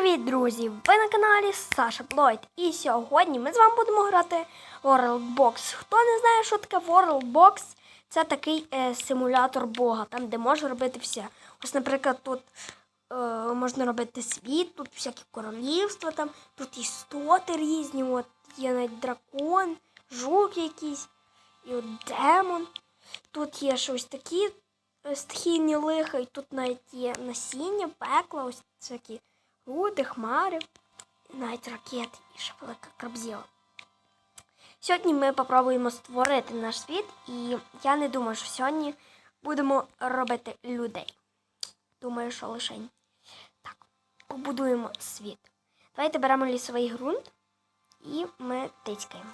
Привіт, друзі! Ви на каналі Саша Плойд. І сьогодні ми з вами будемо грати World Box. Хто не знає, що таке World Box, це такий е, симулятор Бога, там, де можна робити все. Ось, наприклад, тут е, можна робити світ, тут всякі королівства, там, тут істоти різні, от є навіть дракон, жук якийсь, і от демон. Тут є щось такі е, стихійні лиха, і тут навіть є насіння, пекла, ось всякі руди, хмари, навіть ракети і ще велика крабзіла. Сьогодні ми попробуємо створити наш світ, і я не думаю, що сьогодні будемо робити людей. Думаю, що лише так. Побудуємо світ. Давайте беремо лісовий ґрунт і ми тицькаємо.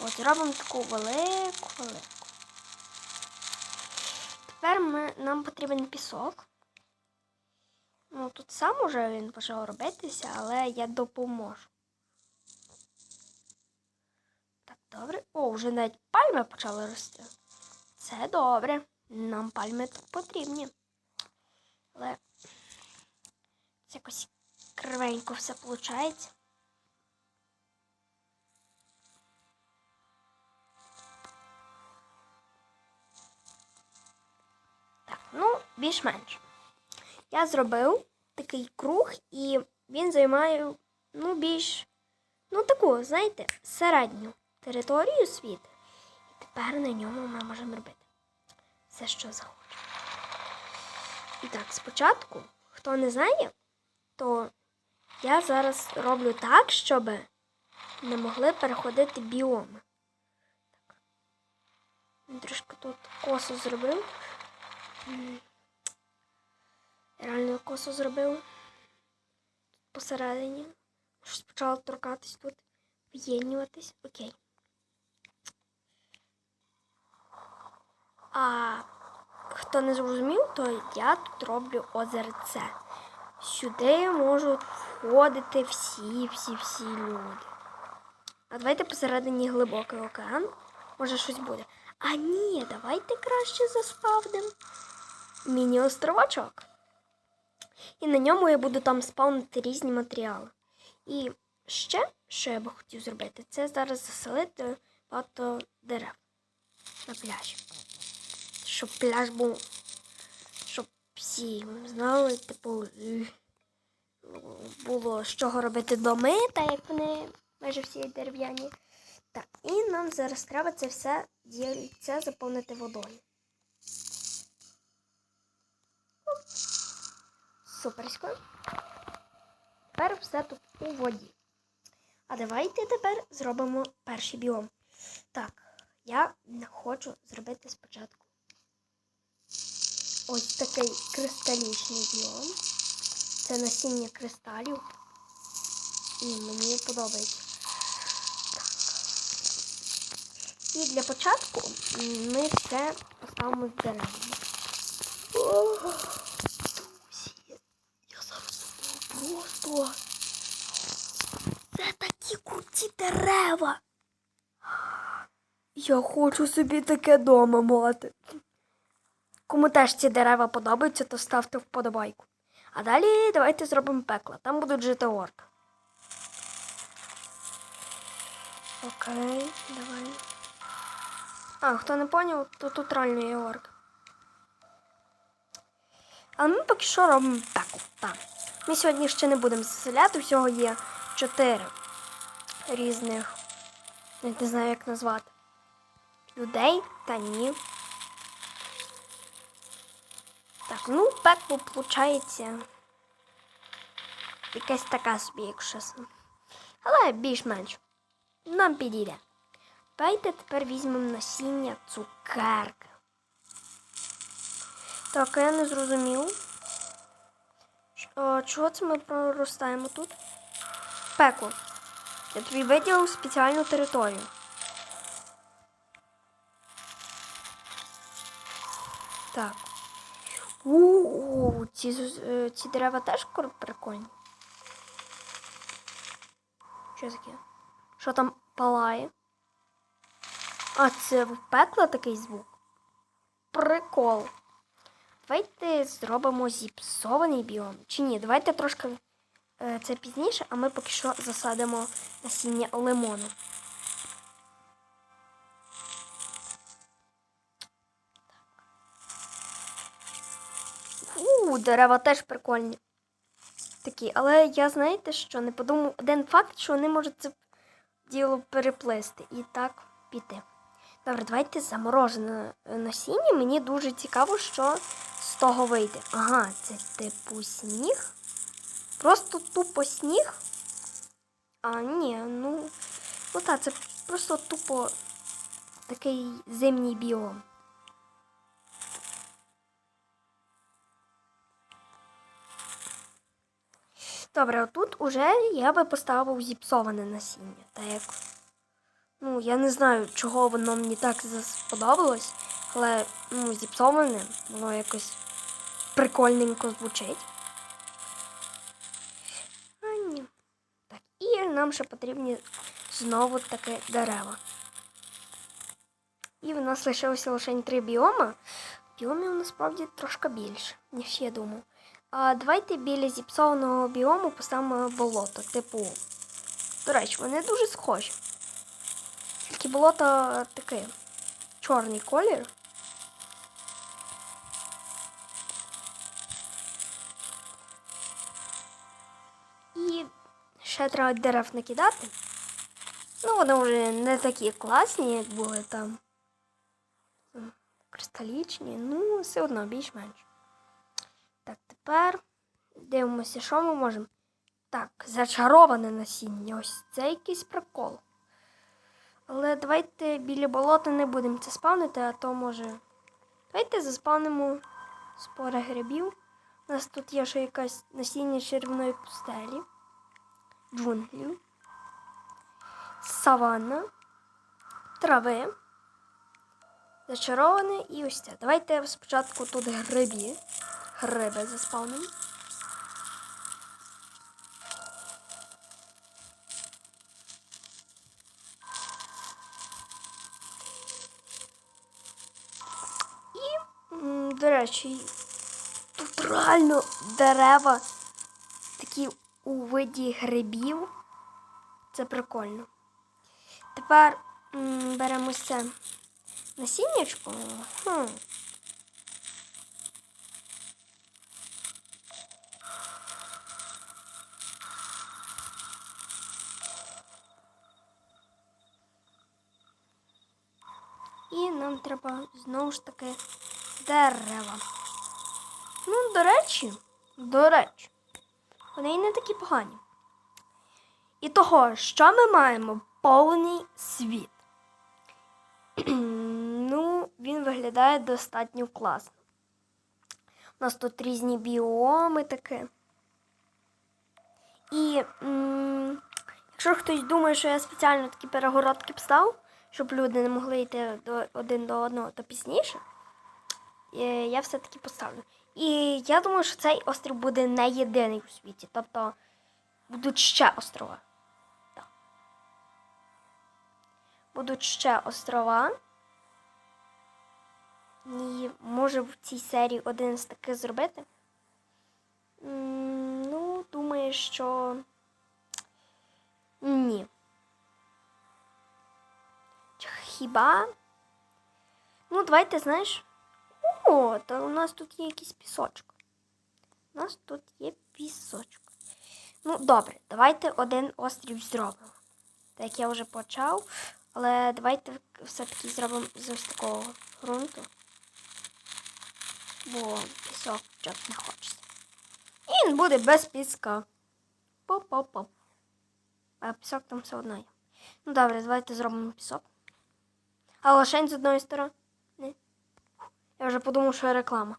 От зробимо таку велику велику. Тепер ми, нам потрібен пісок. Ну, тут сам уже він почав робитися, але я допоможу. Так, добре. О, вже навіть пальми почали рости. Це добре. Нам пальми тут потрібні. Але це якось кривенько все виходить. Так, ну, більш-менш. Я зробив такий круг, і він займає ну, більш, ну таку, знаєте, середню територію світу. І тепер на ньому ми можемо робити все, що захочемо. І так, спочатку, хто не знає, то я зараз роблю так, щоб не могли переходити біоми. Трошки тут косо зробив. Реально косо зробив посередині. Щось почало торкатись тут, в'єднюватись. Окей. А хто не зрозумів, то я тут роблю озерце. Сюди можуть входити всі-всі-всі люди. А давайте посередині глибокий океан. Може щось буде. А ні, давайте краще заспавним міні-островочок. І на ньому я буду там спавнити різні матеріали. І ще, що я би хотів зробити, це зараз заселити багато дерев на пляжі. Щоб пляж був, щоб всі знали, типу, було з чого робити доми, так як вони майже всі дерев'яні. Так, і нам зараз треба це все дільце заповнити водою. Суперсько. Тепер все тут у воді. А давайте тепер зробимо перший біом. Так, я хочу зробити спочатку ось такий кристалічний біом. Це насіння кристалів. І мені подобається. І для початку ми все поставимо в дерева. Я зараз просто. Це такі круті дерева. Я хочу собі таке дома мати. Кому теж ці дерева подобаються, то ставте вподобайку. А далі давайте зробимо пекло. Там будуть жити орки. Окей, давай. А, хто не поняв, то тут реально є орк. Але ми поки що робимо пекло. Так. Ми сьогодні ще не будемо заселяти, всього є чотири різних, не знаю, як назвати, людей та ні. Так, ну, пекло виходить якась така собі, якщо чесно. Але більш-менш. Нам підійде. Давайте тепер візьмемо насіння цукерки. Так, я не зрозумів. Що, чого це ми проростаємо тут? Пекло. Я тобі виділив спеціальну територію. Так. У-у-у, ці, е, ці дерева теж прикольні. Що таке? Що там палає? А, це в пекла такий звук. Прикол. Давайте зробимо зіпсований біом. Чи ні? Давайте трошки е, це пізніше, а ми поки що засадимо насіння лимону. У, дерева теж прикольні. Такі, але я знаєте, що не подумав один факт, що вони можуть це діло переплести і так піти. Добре, давайте заморожене насіння. Мені дуже цікаво, що того вийде. Ага, це типу сніг. Просто тупо сніг. А, ні, ну. Ну так, це просто тупо такий зимній біом. Добре, отут уже я би поставив зіпсоване насіння. Так як. Ну, я не знаю, чого воно мені так сподобалось, але ну, зіпсоване, воно якось прикольненько звучить. А ні. Так, і нам ще потрібні знову таки дерева. І в нас лишилося лише три біома. Біомів насправді трошки більше, ніж я думав. А давайте біля зіпсованого біому поставимо болото, типу. До речі, вони дуже схожі. Тільки болото таке чорний колір. І ще треба дерев накидати. Ну, вони вже не такі класні, як були там. Кристалічні, ну, все одно більш-менш. Так, тепер дивимося, що ми можемо. Так, зачароване насіння. Ось це якийсь прикол. Але давайте біля болота не будемо це спавнити, а то може. Давайте заспавнимо спори грибів. У нас тут є ще якась насіння червоної пустелі, джунглів, саванна, трави, зачароване і ось це. Давайте спочатку тут грибі. Гриби заспавнимо. До речі, тут реально дерева такі у виді грибів. Це прикольно. Тепер м, беремо це насіннячко. Хм. І нам треба знову ж таки дерева. Ну, до речі, до речі, вони не такі погані. І того, що ми маємо повний світ. ну, він виглядає достатньо класно. У нас тут різні біоми таке. І якщо хтось думає, що я спеціально такі перегородки поставив, щоб люди не могли йти до, один до одного, то пізніше, е, я все-таки поставлю. І я думаю, що цей острів буде не єдиний у світі. Тобто будуть ще острова. Так. Будуть ще острова. І може в цій серії один з таких зробити. Ну, думаю, що ні. Хіба? Ну, давайте, знаєш. О, та у нас тут є якийсь пісочок. У нас тут є пісочок. Ну, добре, давайте один острів зробимо. Так я вже почав. Але давайте все-таки зробимо з ось такого ґрунту. Бо пісок не хочеться. І він буде без піска. Поп-поп-поп. А пісок там все одно є. Ну добре, давайте зробимо пісок. А лишень з одної сторони. Я вже подумав, що реклама.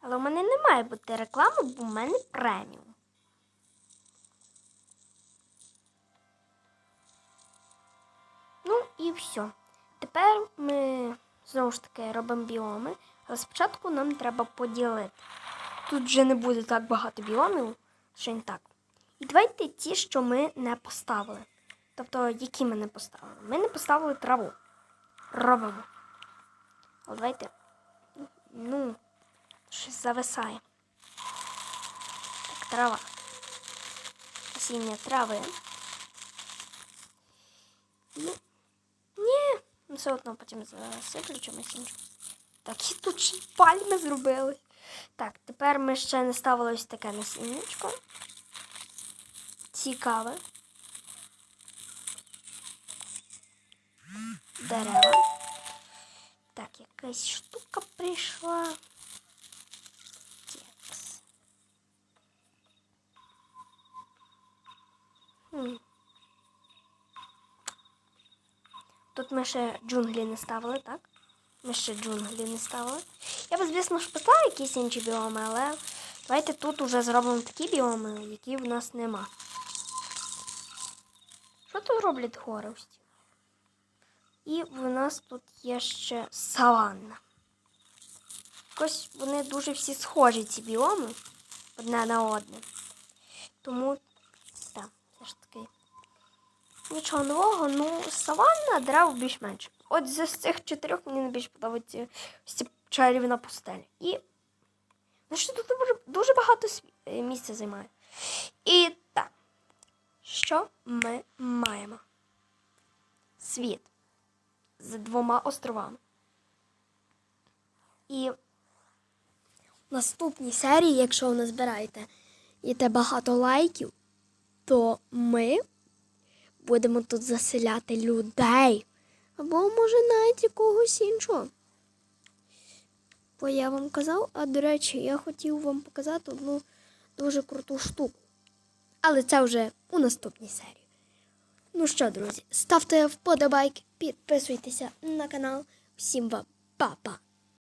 Але в мене не має бути реклами, бо в мене преміум. Ну і все. Тепер ми знову ж таки робимо біоми, але спочатку нам треба поділити. Тут вже не буде так багато біомів, ще не так. І давайте ті, що ми не поставили. Тобто, які ми не поставили? Ми не поставили траву. Робимо. Але давайте. Ну, щось зависає. Так, трава. Насіння трави. Ну, ні, ну, все одно потім засиплю чимось іншим. Так, і тут ще пальми зробили. Так, тепер ми ще не ставили ось таке насіннячко. Цікаве. Дерева. Так, якась штука прийшла. Текс. Тут ми ще джунглі не ставили, так? Ми ще джунглі не ставили. Я б, звісно ж, поставив якісь інші біоми, але давайте тут уже зробимо такі біоми, які в нас нема. Що тут роблять ці? І в нас тут є ще саванна. Якось вони дуже всі схожі, ці біоми, одне на одне. Тому, так, все ж таки. Нічого нового, ну, саванна, дерева більш-менш. От з цих чотирьох мені найбільше подобається чарівна пустеля. І ну, що тут дуже, дуже багато е, місця займає. І так, що ми маємо? Світ з двома островами. І в наступній серії, якщо ви назбираєте те багато лайків, то ми будемо тут заселяти людей. Або, може, навіть якогось іншого. Бо я вам казав, а до речі, я хотів вам показати одну дуже круту штуку. Але це вже у наступній серії. Ну що, друзі, ставте вподобайки, підписуйтеся на канал. Всім вам па-па!